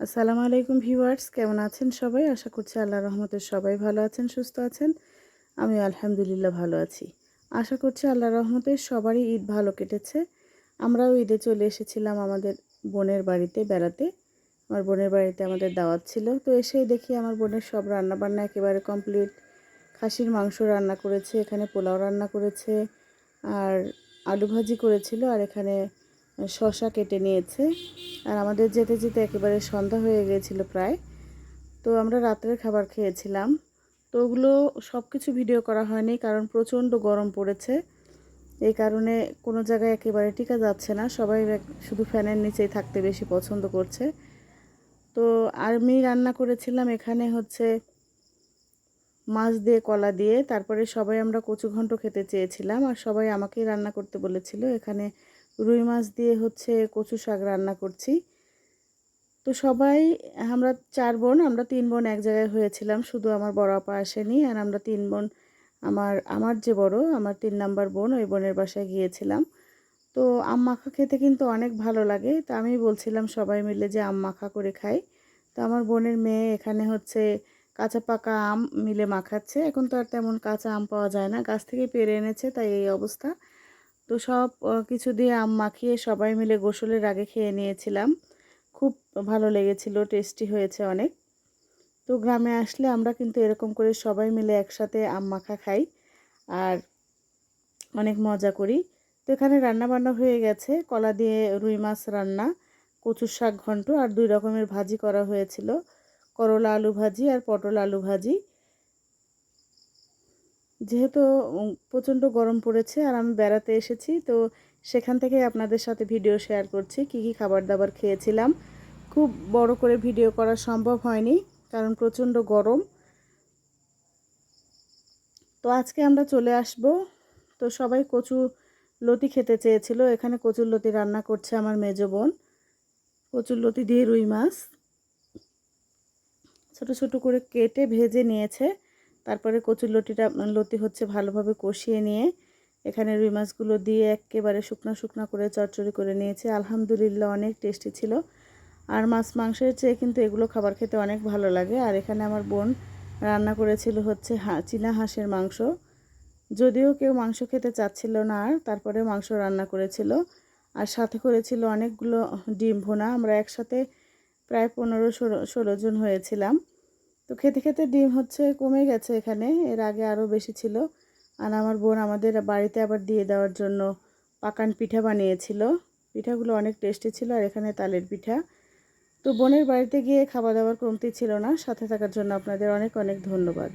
আসসালামু আলাইকুম ভিউয়ার্স, কেমন আছেন সবাই? আশা করছি আল্লাহ রহমতের সবাই ভালো আছেন, সুস্থ আছেন। আমি আলহামদুলিল্লাহ ভালো আছি। আশা করছি আল্লাহ রহমতের সবারই ঈদ ভালো কেটেছে। আমরাও ঈদে চলে এসেছিলাম আমাদের বোনের বাড়িতে বেড়াতে। আমার বোনের বাড়িতে আমাদের দাওয়াত ছিল। তো এসেই দেখি আমার বোনের সব রান্না বান্না একেবারে কমপ্লিট। খাসির মাংস রান্না করেছে, এখানে পোলাও রান্না করেছে, আর আলু ভাজি করেছিল, আর এখানে শশা কেটে নিয়েছে। আর আমাদের যেতে যেতে একেবারে সন্ধ্যা হয়ে গিয়েছিল প্রায়। তো আমরা রাত্রের খাবার খেয়েছিলাম। তো ওগুলো সব কিছু ভিডিও করা হয়নি কারণ প্রচণ্ড গরম পড়েছে। এই কারণে কোনো জায়গায় একেবারে টিকা যাচ্ছে না। সবাই শুধু ফ্যানের নিচেই থাকতে বেশি পছন্দ করছে। তো আমি রান্না করেছিলাম এখানে হচ্ছে মাছ দিয়ে কলা দিয়ে। তারপরে সবাই আমরা কচু ঘন্ট খেতে চেয়েছিলাম আর সবাই আমাকেই রান্না করতে বলেছিল। এখানে রুই মাছ দিয়ে হচ্ছে কচু শাক রান্না করছি। তো সবাই, আমরা চার বোন, আমরা তিন বোন এক জায়গায় হয়েছিলাম, শুধু আমার বড় আপা আসেনি, আর আমরা তিন বোন, আমার আমার যে বড়, আমার তিন নাম্বার বোন, ওই বোনের বাসায় গিয়েছিলাম। তো আম মাখা খেতে কিন্তু অনেক ভালো লাগে, তো আমি বলছিলাম সবাই মিলে যে আম মাখা করে খাই। তো আমার বোনের মেয়ে এখানে হচ্ছে কাঁচা পাকা আম মিলে মাখাচ্ছে, এখন তো আর তেমন কাঁচা আম পাওয়া যায় না, গাছ থেকে পেরে এনেছে, তাই এই অবস্থা। তো সব কিছু দিয়ে আম মাখিয়ে সবাই মিলে গোসলের আগে খেয়ে নিয়েছিলাম। খুব ভালো লেগেছিল, টেস্টি হয়েছে অনেক। তো গ্রামে আসলে আমরা কিন্তু এরকম করে সবাই মিলে একসাথে আম মাখা খাই আর অনেক মজা করি। তো এখানে রান্না বান্না হয়ে গেছে। কলা দিয়ে রুই মাছ রান্না, কচুর শাক ঘন্ট আর দুই রকমের ভাজি করা হয়েছিল। করলা আলু ভাজি আর পটল আলু ভাজি। যেহেতু প্রচণ্ড গরম পড়েছে আর আমি বেড়াতে এসেছি, তো সেখান থেকে আপনাদের সাথে ভিডিও শেয়ার করছি, কি কি খাবার দাবার খেয়েছিলাম। খুব বড় করে ভিডিও করা সম্ভব হয়নি, কারণ প্রচণ্ড গরম। তো আজকে আমরা চলে আসব, তো সবাই কচু লতি খেতে চেয়েছিল, এখানে কচুর লতি রান্না করছে আমার মেজ বোন। কচুর লতি দিয়ে রুই মাছ। ছোট ছোট করে কেটে ভেজে নিয়েছে। তারপরে কচুর লতিটা লতি হচ্ছে ভালোভাবে কষিয়ে নিয়ে এখানে রুই মাছগুলো দিয়ে একেবারে শুকনো শুকনো করে চচ্চড়ি করে নিয়েছে। আলহামদুলিল্লাহ অনেক টেস্টি ছিল। আর মাছ মাংসের চেয়ে কিন্তু এগুলো খাবার খেতে অনেক ভালো লাগে। আর এখানে আমার বোন রান্না করেছিল হচ্ছে হা, চীনা হাঁসের মাংস। যদিও কেউ মাংস খেতে চাচ্ছিল না আর তারপরে মাংস রান্না করেছিল। আর সাথে করেছিল অনেকগুলো ডিম ভোনা। আমরা একসাথে প্রায় পনেরো, ষোলো ষোলো জন হয়েছিলাম। তো খেতে খেতে ডিম হচ্ছে কমে গেছে এখানে, এর আগে আরও বেশি ছিল। আর আমার বোন আমাদের বাড়িতে আবার দিয়ে দেওয়ার জন্য পাকান পিঠা বানিয়েছিল। পিঠাগুলো অনেক টেস্টি ছিল আর এখানে তালের পিঠা। তো বোনের বাড়িতে গিয়ে খাওয়া দাওয়ার কমতি ছিল না, সাথে থাকার জন্য আপনাদের অনেক অনেক ধন্যবাদ।